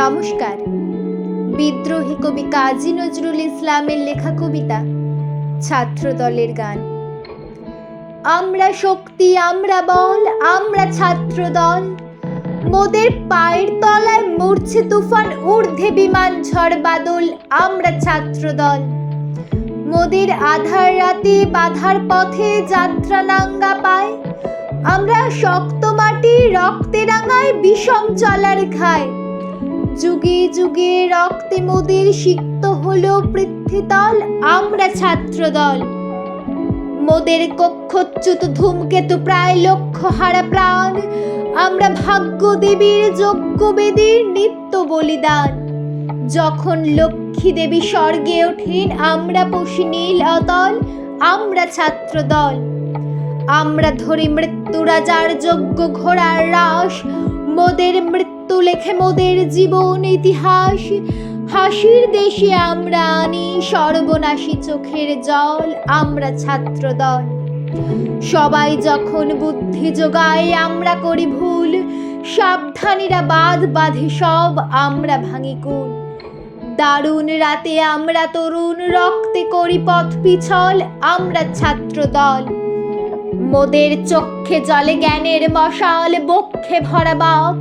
নমস্কার। বিদ্রোহী কবি কাজী নজরুল ইসলামের লেখা কবিতা ছাত্র দলের গান। আমরা শক্তি, আমরা বল, আমরা ছাত্র দল মোদের পায়ের তলায় মরছে তুফান, ঊর্ধ্বে বিমান ঝড় বাদল, আমরা ছাত্র দল মোদের আধার রাতে বাধার পথে যাত্রা নাঙ্গা পায়। আমরা শক্ত মাটি, রক্তে রাঙায় বিষম চলার খায় যুগে যুগে রক্তে মোদের সিক্ত হলো পৃথ্বীতল আমরা ছাত্র দল মোদের কক্ষচ্যুত ধূমকেতু প্রায় লক্ষ হারা প্রাণ। আমরা ভাগ্য দেবীর যজ্ঞ বেদীর নিত্য বলিদান। যখন লক্ষ্মী দেবী স্বর্গে ওঠেন, আমরা পশি নীল অতল, আমরা ছাত্র দল আমরা ধরি মৃত্যু রাজার যজ্ঞ ঘোড়ার রাস মোদের মৃত্যু লেখে মোদের জীবন ইতিহাস। হাসির দেশে আমরা আনি সর্বনাশী চোখের জল, আমরা ছাত্র দল সবাই যখন বুদ্ধি যোগায়, আমরা করি ভুল। সাবধানীরা বাদ বাঁধে সব, আমরা ভাঙি কুল। দারুণ রাতে আমরা তরুণ, রক্তে করি পথ পিছল, আমরা ছাত্র দল মোদের চক্ষে জলে জ্ঞানের মশাল, বক্ষে ভরা বাক,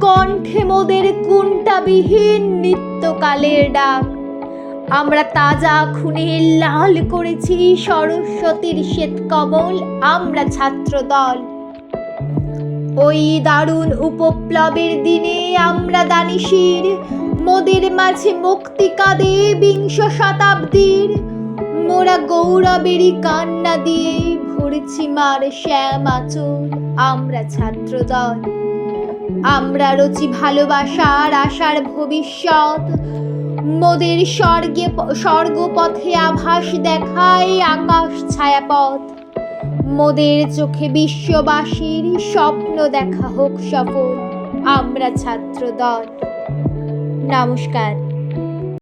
কণ্ঠে মোদের কুণ্ঠাবিহীন নিত্যকালের ডাক। আমরা তাজা খুনে লাল করেছি সরস্বতীর শ্বেত কমল, আমরা ছাত্র দল ওই দারুণ উপপ্লবের দিনে আমরা দানিশির, মোদের মাঝে মুক্তি কাঁদে বিংশ শতাব্দীর। মোরা গৌরবেরই কান্না দিয়ে ভরেছি মার শ্যাম আচল। আমরা ছাত্র দল আমরা রচি ভালোবাসার আশার ভবিষ্যৎ। মোদের স্বর্গে স্বর্গপথে আভাস দেখায় আকাশ ছায়াপথ। মোদের চোখে বিশ্ববাসীর স্বপ্ন দেখা হোক সফল। আমরা ছাত্র দল নমস্কার।